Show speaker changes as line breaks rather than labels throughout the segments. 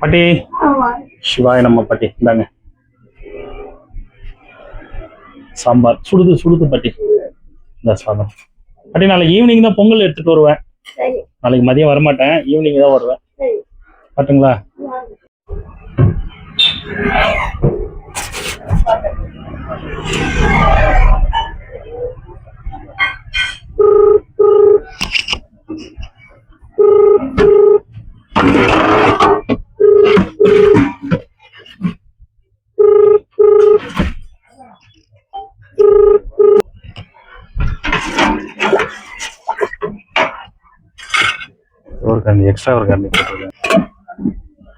பாட்டி. சிவாய நம்ம பாட்டி இந்தாங்க. சாம்பார். சுடுது சுடுது பாட்டி. இந்த சாதம். பாட்டி நாளைக்கு ஈவினிங் தான் பொங்கல் எடுத்துட்டு வருவேன். நாளைக்கு மதியம் வரமாட்டேன். ஈவினிங் தான் வருவேன். பாட்டுங்களா? ஒரு கண்ணி எக்ஸ்ட்ரா ஒரு கண்ணி போட்டுருக்கேன்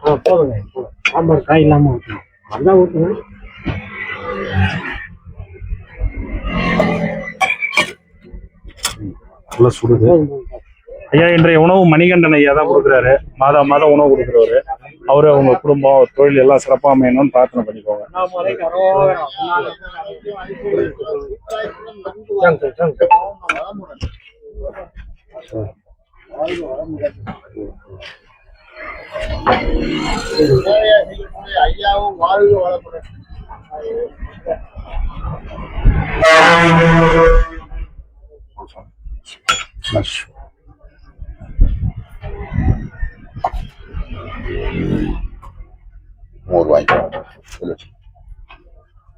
ஆ போதுங்க போதும். சாம்பார் காய் இல்லாமல் ஊற்றணும் நல்லா ஊற்றுங்க
நல்லா சுடுது. ஐயா இன்றைய உணவு மணிகண்டன் ஐயா தான் கொடுக்குறாரு. மாதம் மாதம் உணவு கொடுக்குறவரு. அவரு அவங்க குடும்பம் தொழில் எல்லாம் சிறப்பாக அமையணும்னு பிரார்த்தனை பண்ணிக்கோங்க
சாங்க சாங்க
ஐயாவும் வாழ்க வளமுடன் மோர் வாங்கிக்கலாம் சொல்லு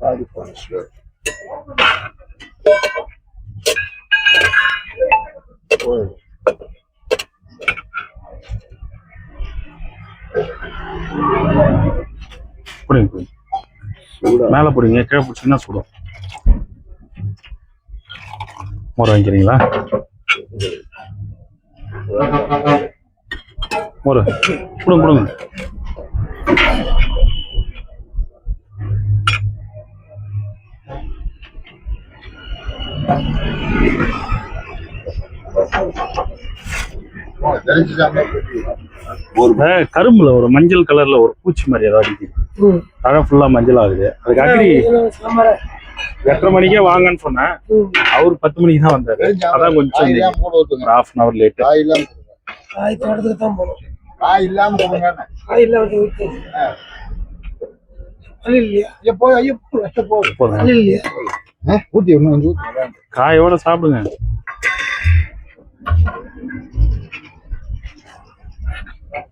பாதி போனஸ்
புரியுங்க புரியுங்க மேலே பிடிங்க கீழே பிடிச்சிங்கன்னா சுடும் மோர் வாங்கிக்கிறீங்களா? மோர் கொடுங்க கொடுங்க இந்த கரும்புல ஒரு மஞ்சள் கலர்ல ஒரு பூச்சி மாதிரி ஏதாவது அடிக்குது தழை ஃபுல்லா மஞ்சள் ஆகுது. அதுக்கு அக்ரி எட்டரை மணிக்கே வாங்கன்னு சொன்னேன். அவர் பத்து மணிக்கு தான் வந்தாரு. அதான் கொஞ்சம் ஹாஃப் அன் அவர் லேட்டு
காய் இல்லாம கொடுங்க.
காய் தோட்டத்துக்கு தான் போகணும்.
காய் இல்லாம கொடுங்க
காய் இல்லாம ஊற்றி அள்ளி இல்லையா
எப்போ ஐயோ எப்போ
போதும்
அள்ளி இல்லையா
ஊத்தி இன்னும் கொஞ்சம் ஊத்துங்க
காயோட சாப்பிடுங்க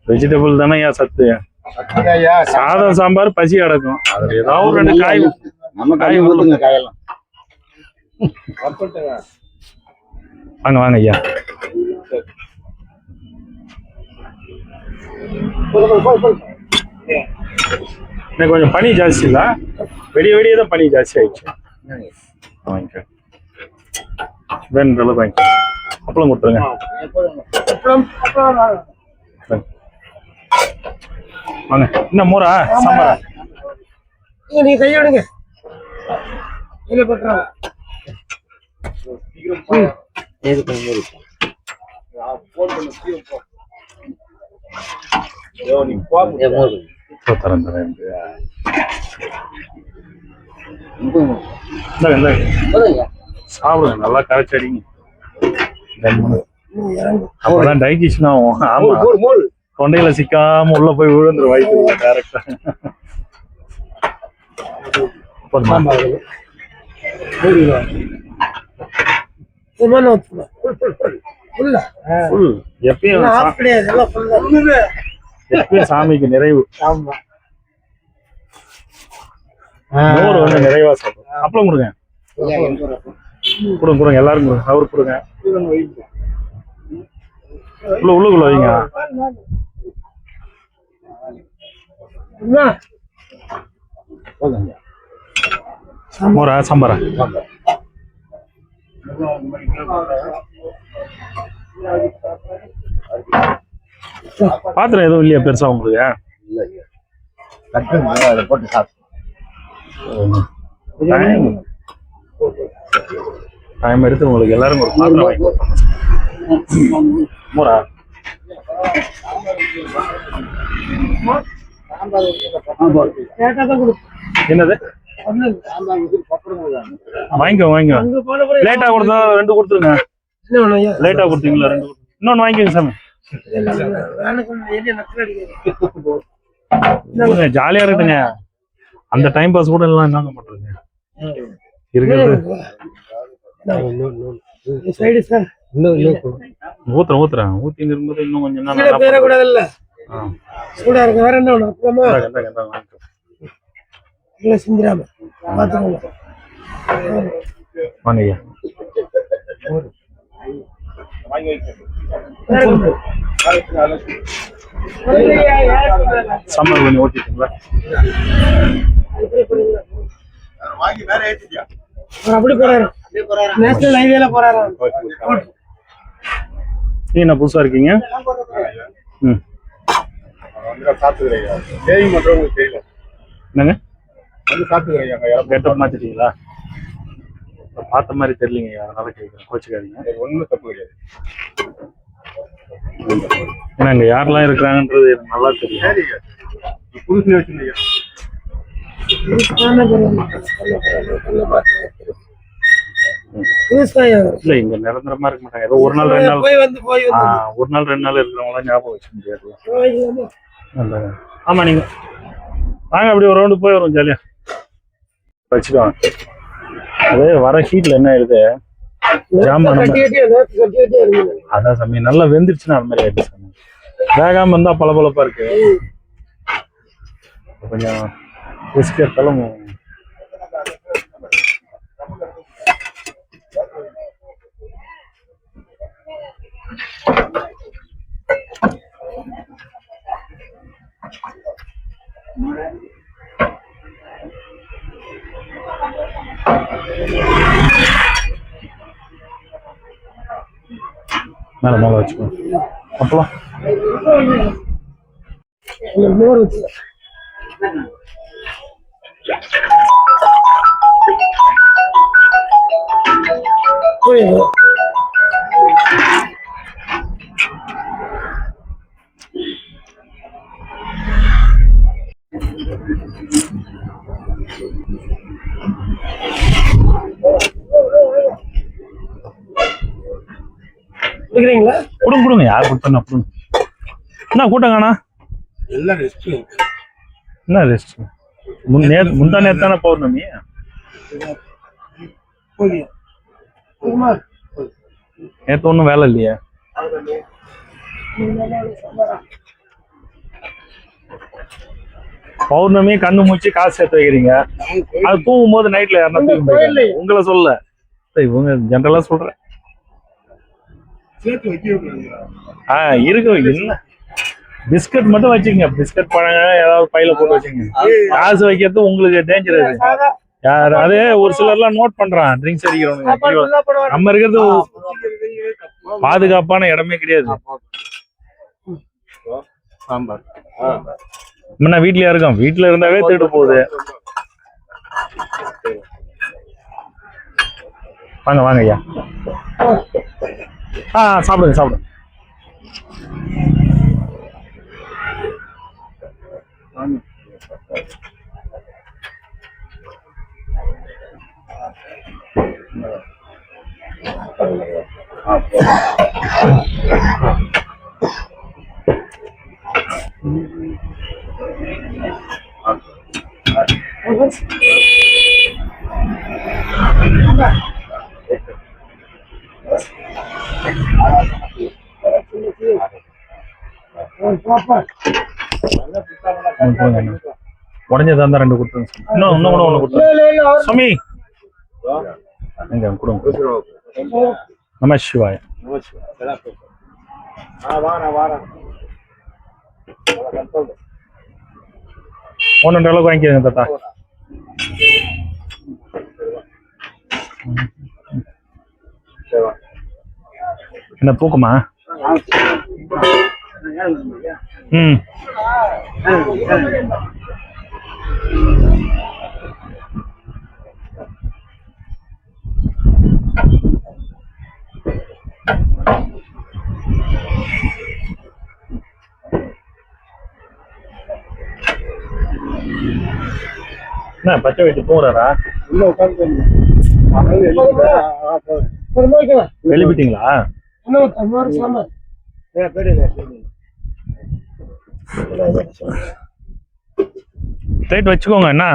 வெஜிடபிள் தானே சத்து. சாதம் சாம்பார் பசி அடக்கும். ஏதாவது ஒரு ரெண்டு காய்
நம்ம
காய்
காயெல்லாம்.
வாங்க வாங்க ஐயா. இன்னைக்கு கொஞ்சம் பனி ஜாஸ்தி இல்ல? வெடிய வெடிய தான் பனி ஜாஸ்தி ஆயிடுச்சு. வாங்கிக்க. வேணுன்ற அளவுக்கு வாங்கிக்க. அப்பளம் கொடுத்துருங்க. வாங்க. என்ன மோரா? சாம்பாரா?
நீங்க நீங்க கையெடுங்க இல்லை பட்டுறாங்க
இப்போ தரேன் தரேன் இந்தாங்க. இந்தாங்க சாப்பிடுங்க நல்லா கரைச்சி அடிங்க. தம்முன்னு. அப்பதான் டைஜஷன் ஆகும். ஆமா. தொண்டையில சிக்காம உள்ள போய் விழுந்துரு வயிற்று டேரக்டா எப்பயும் சாமிக்கு நிறைவு.
ஆமா.
மோர் வந்து நிறைவா சாப்பிடும் அப்பளம் கொடுங்க. கொடுங்க கொடுங்க. எல்லாரும் கொடுங்க. அவருக்கு கொடுங்க. உள்ள உள்ளுக்குள்ள வைங்க.
என்ன
மோரா சாம்பாரா? பாத்திரம் எதுவும் இல்லையா பெருசா உங்களுக்கு?
போட்டு சாப்பிட்டு
டைம் டைம் எடுத்து உங்களுக்கு எல்லாரும் ஒரு பாத்திரம் வாங்கி கொடுத்தோம் மோரா என்னது. வாங்கிக்கோ வாங்கிக்கோ. லேட்டா கொடுத்தா ரெண்டு கொடுத்துருங்க. லேட்டா கொடுத்தீங்களா ரெண்டு இன்னொன்னு வாங்கிக்கோங்க சாமி. ஜாலியா இருக்குங்க அந்த டைம் பாஸ் கூட எல்லாம் என்னங்க பண்றீங்க இருக்கிறது. ஊத்துறேன் ஊத்துறேன். ஊத்தி இருக்கும்போது இன்னும் கொஞ்சம் நல்லா
பேர கூடாது இல்ல.
ஆ.
சூடா இருக்கு வேற என்ன வேணும்? அப்புறமா
இந்தாங்க, இந்தாங்க, இந்தாங்க, வாங்கிக்கோ.
இல்ல சிந்திராம. பாத்துக்கோங்க.
வாங்க ஐயா. சம்மர் கொஞ்சம் ஓட்டிட்டீங்களா?
அவர் அப்படி போறாரு. நேஷனல் ஹைவேல போறாரு.
நீ என்ன புதுசா இருக்கீங்க? ம்.
சேவிங் பண்றவங்களுக்கு தெரியல
என்னங்க?
வந்து சாப்பிட்டுக்கிறேன்
கெட்டப் மாத்திட்டீங்களா? இப்ப பார்த்த மாதிரி தெரியலங்க. அதனால கேட்குறேன் கோச்சுக்காதீங்க.
ஒன்றும் தப்பு கிடையாது
ஏன்னா இங்க யாரெல்லாம் இருக்கிறாங்கன்றது எனக்கு நல்லா தெரியும்.
சரிங்க புதுசுல வச்சிருந்தீங்க.
இல்ல இங்க நிரந்தரமா இருக்க மாட்டாங்க. ஏதோ ஒரு நாள் ரெண்டு நாள்.
போய் வந்து போய்
ஒரு நாள் ரெண்டு நாள் இருக்கிறவங்களாம் ஞாபகம் வச்சுக்க முடியாது. நல்ல ஆமா நீங்க. வாங்க அப்படி ஒரு ரவுண்டு போய் வரும் ஜாலியா வச்சுக்கோங்க. அது வர ஹீட்ல என்ன ஆயிடுது? ஜாம் பண்ண
கட்டி கட்டி நேத்து கட்டி கட்டி இருக்கு
அதான் சாமி நல்லா வெந்துருச்சுன்னா அது மாதிரி ஆயிடுச்சு சாமி. வேகாம இருந்தா பளபளப்பா இருக்கு. கொஞ்சம் ரிஸ்க் எடுத்தாலும் மேல மேல வச்சுக்கோ அப்புறம்
இந்த மோர் ஊத்து. போய் குடிக்கிறீங்களா?
கொடுங்க கொடுங்க. யார் கொடுத்தா கொடுங்க. என்ன கூட்டம் காணா?
எல்லாம் ரெஸ்ட்
என்ன ரெஸ்ட் முன் நே முந்தா நேத்து தானே பௌர்ணமி நேத்து ஒன்றும் வேலை இல்லையே? பௌர்ணமி கண்ணு மூச்சு காசு சேர்த்து வைக்கிறீங்க. அது தூங்கும் போது நைட்ல யாருன்னா போயிருக்காங்க. உங்களை சொல்ல. சரி, இவங்க ஜென்ரலா சொல்றேன். ஆ இருக்கு என்ன பிஸ்கட் மட்டும் வச்சுக்கங்க. பிஸ்கட் பழங்க ஏதாவது பையில போட்டு வச்சுங்க காசு வைக்கிறது உங்களுக்கு டேஞ்சர் அது. யார் அதே ஒரு சிலர்லாம் நோட் பண்றான். ட்ரிங்க்ஸ் அடிக்கிறவனுங்க. நம்ம இருக்கிறது பாதுகாப்பான இடமே கிடையாது.
சாம்பார்.
முன்ன வீட்லயா இருக்கோம். வீட்ல இருந்தாவே திருடு போகுது. வாங்க வாங்க ஐயா. ஆ சாப்பிடுங்க சாப்பிடுங்க
பாப்பா
உடஞ்சதா இருந்தா ரெண்டு கொடுத்துருங்க இன்னும் இன்னும் கூட ஒண்ணு கொடுத்துருங்க
இல்ல
சுவாமி எங்க கொடுங்க நம சிவாய ஒன்று ரெண்டு அளவுக்கு வாங்கிக்கிறேங்க தாத்தா என்ன பூக்குமா? ம். என்ன பச்சை வயிற்று தூங்குறாரா
உள்ள உட்காந்து
எழுப்பிட்டீங்களா
இன்னும் தமிழ் சாம்பார் ஏ பெரிய
ரைட் வச்சுக்கோங்க என்ன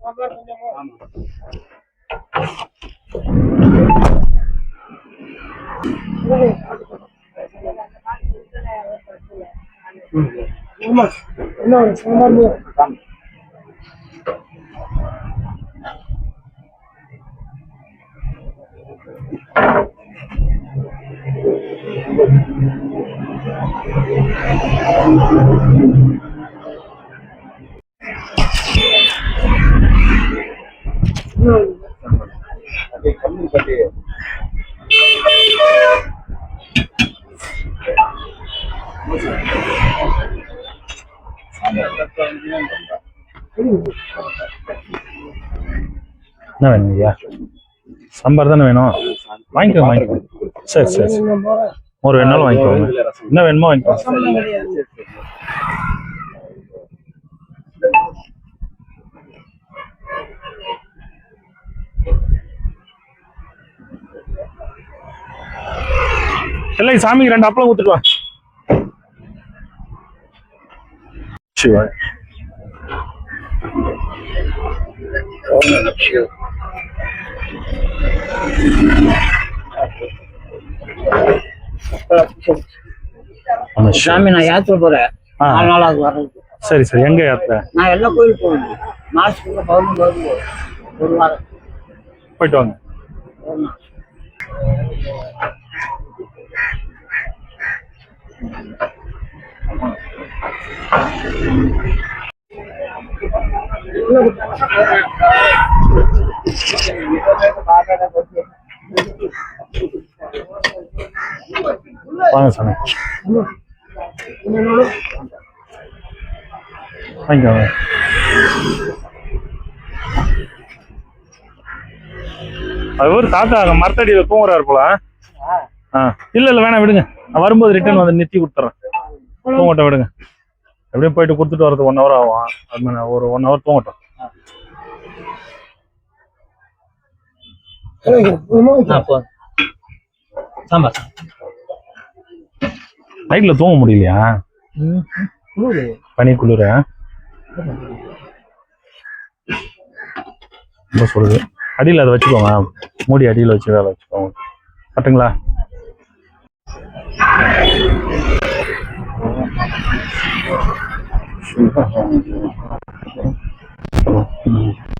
சாம்பார் கொஞ்சமா ஆமா என்ன ஒரு சாம்பார் மூணு.
என்ன வேணும் ஐயா? சாம்பார் தானே வேணும்? வாங்கிக்கோங்க வாங்கிக்கோங்க சரி சரி சரி. ஒரு வேணாலும் வாங்கிக்கோங்க. என்ன வேணுமோ வாங்கிக்கோங்க. இல்லை. சாமிக்கு ரெண்டு அப்பளம் ஊத்துட்டு வா. சிவா ஆமா, சிவா.
சாமி நான் யாத்திரை போறேன். நாலு நாள் ஆகுது வர்றது
சரி சரி. எங்க யாத்திரை?
நான் எல்லா கோயிலுக்கு போகணும். மாசத்துக்கு பதினொன்று வருது ஒரு வாரம்.
போயிட்டு வாங்க.
ஒரு நாள்
வாங்க சாமி. வாங்கிக்கோங்க அது ஒரு தாத்தா மரத்தடி தூங்குறாரு போல. ஆ இல்ல இல்ல வேணாம் விடுங்க. நான் வரும்போது ரிட்டர்ன் வந்து நிறுத்தி கொடுத்துறேன் தூங்கட்டும் விடுங்க. எப்படியும் போயிட்டு கொடுத்துட்டு வரது ஒன் ஹவர் ஆகும். அது ஒரு ஒன் ஹவர் தூங்கட்டும்.
சாம்பார்.
நைட்டில் தூங்க முடியலையா? பனி குளிர? ரொம்ப சொல்லுது அடியில் அதை வச்சுக்கோங்க. மூடி அடியில் வச்சு வேலை வச்சுக்கோங்க. பட்டுங்களா Thank you.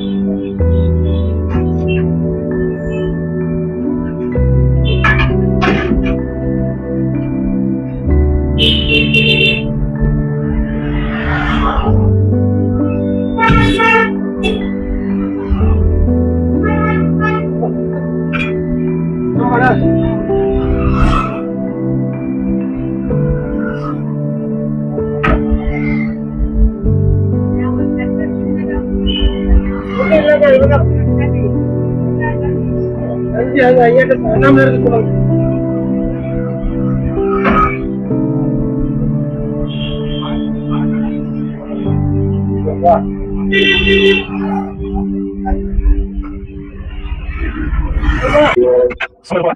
ஐயாட்ட சொன்னாம இருந்து சொல்லுங்க Thank you. それは、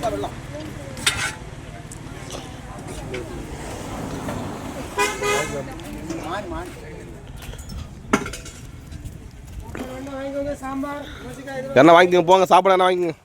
லைட்டாக வெள்ளம்.
என்ன வாங்கிக்கோங்க போங்க சாப்பிட என்ன வாங்கிக்கோங்க.